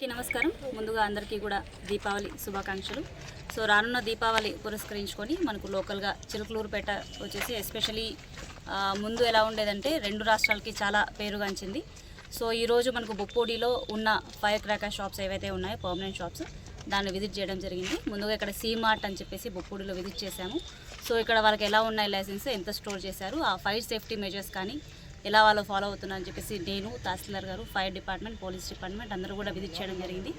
అందరికీ నమస్కారం. ముందుగా అందరికీ కూడా దీపావళి శుభాకాంక్షలు. సో రానున్న దీపావళి పురస్కరించుకొని మనకు లోకల్గా చిలుకలూరుపేట వచ్చేసి ఎస్పెషలీ ముందు ఎలా ఉండేదంటే రెండు రాష్ట్రాలకి చాలా పేరుగాంచింది. సో ఈరోజు మనకు బొప్పూడిలో ఉన్న ఫైర్ క్రాకర్ షాప్స్ ఏవైతే ఉన్నాయో పర్మనెంట్ షాప్స్ దాన్ని విజిట్ చేయడం జరిగింది. ముందుగా ఇక్కడ సీ మార్ట్ అని చెప్పేసి బొప్పూడిలో విజిట్ చేశాము. సో ఇక్కడ వాళ్ళకి ఎలా ఉన్నాయి లైసెన్స్ ఎంత స్టోర్ చేశారు ఆ ఫైర్ సేఫ్టీ మెజర్స్ కానీ ఎలా వాళ్ళు ఫాలో అవుతున్నారని చెప్పేసి నేను తహసీల్దార్ గారు ఫైర్ డిపార్ట్మెంట్ పోలీస్ డిపార్ట్మెంట్ అందరూ కూడా విజిట్ చేయడం జరిగింది.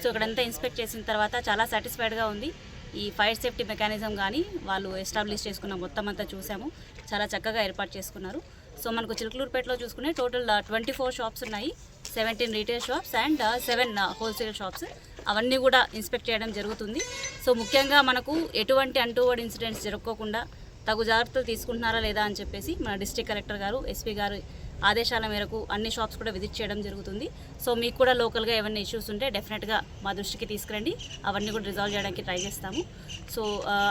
సో ఇక్కడంతా ఇన్స్పెక్ట్ చేసిన తర్వాత చాలా సాటిస్ఫైడ్గా ఉంది. ఈ ఫైర్ సేఫ్టీ మెకానిజం కానీ వాళ్ళు ఎస్టాబ్లిష్ చేసుకున్న మొత్తం అంతా చూసాము. చాలా చక్కగా ఏర్పాటు చేసుకున్నారు. సో మనకు చిలుకలూరుపేటలో చూసుకునే టోటల్ ట్వంటీ ఫోర్ షాప్స్ ఉన్నాయి. Seventeen retail shops and seven wholesale shops అవన్నీ కూడా ఇన్స్పెక్ట్ చేయడం జరుగుతుంది. సో ముఖ్యంగా మనకు ఎటువంటి అంటువర్డ్ ఇన్సిడెంట్స్ జరగకోకుండా తగు జాగ్రత్తలు తీసుకుంటున్నారా లేదా అని చెప్పేసి మన డిస్ట్రిక్ట్ కలెక్టర్ గారు ఎస్పీ గారు ఆదేశాల మేరకు అన్ని షాప్స్ కూడా విజిట్ చేయడం జరుగుతుంది. సో మీకు కూడా లోకల్గా ఏమైనా ఇష్యూస్ ఉంటే డెఫినెట్గా మా దృష్టికి తీసుకురండి. అవన్నీ కూడా రిజాల్వ్ చేయడానికి ట్రై చేస్తాము. సో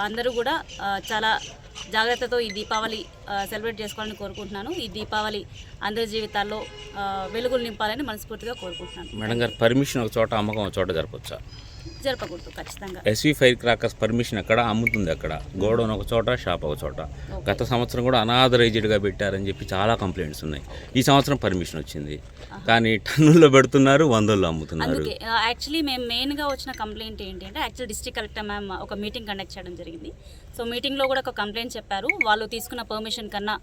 అందరూ కూడా చాలా జాగ్రత్తతో ఈ దీపావళి సెలబ్రేట్ చేసుకోవాలని కోరుకుంటున్నాను. ఈ దీపావళి అందరి జీవితాల్లో వెలుగులు నింపాలని మనస్ఫూర్తిగా కోరుకుంటున్నాను. మేడం గారు పర్మిషన్ ఒక చోట అమ్మకం ఒక చోట జరపచ్చా? జరపకూడదు ఖచ్చితంగా. ఎస్వి ఫైర్ క్రాకర్స్ పర్మిషన్ ఎక్కడ? అమ్ముతుంది అక్కడ గోడౌన్ ఒక చోట షాప్ ఒక చోట. గత సంవత్సరం కూడా అనాథరైజ్డ్గా పెట్టారని చెప్పి చాలా కంప్లైంట్స్ ఉన్నాయి. ఈ సంవత్సరం పర్మిషన్ వచ్చింది. కానీ టన్నుల్లో పెడుతున్నారు వందల్లో అమ్ముతున్నారు. అందుకే యాక్చువల్లీ మేము మెయిన్గా వచ్చిన కంప్లైంట్ ఏంటి అంటే యాక్చువల్ డిస్ట్రిక్ట్ కలెక్టర్ మ్యామ్ ఒక మీటింగ్ కండక్ట్ చేయడం జరిగింది. సో మీటింగ్లో కూడా ఒక కంప్లైంట్ చెప్పారు. వాళ్ళు తీసుకున్న పర్మిషన్ కన్నా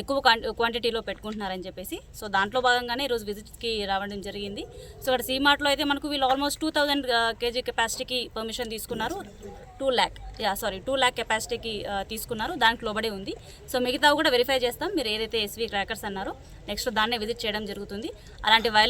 ఎక్కువ క్వాంటిటీలో పెట్టుకుంటున్నారని చెప్పేసి. సో దాంట్లో భాగంగానే ఈరోజు విజిట్కి రావడం జరిగింది. సో ఇక్కడ సీమార్ట్లో అయితే మనకు వీళ్ళు ఆల్మోస్ట్ టూ థౌజండ్ కేజీ కెపాసిటీకి పర్మిషన్ తీసుకున్నారు. Two lakh yeah sorry two lakh కెపాసిటీకి తీసుకున్నారు. దానికి లోబడే ఉంది. సో మిగతా కూడా వెరిఫై చేస్తాం. మీరు ఏదైతే ఎస్వీ క్రాకర్స్ అన్నారో నెక్స్ట్ దాన్నే విజిట్ చేయడం జరుగుతుంది. అలాంటి వైలెన్స్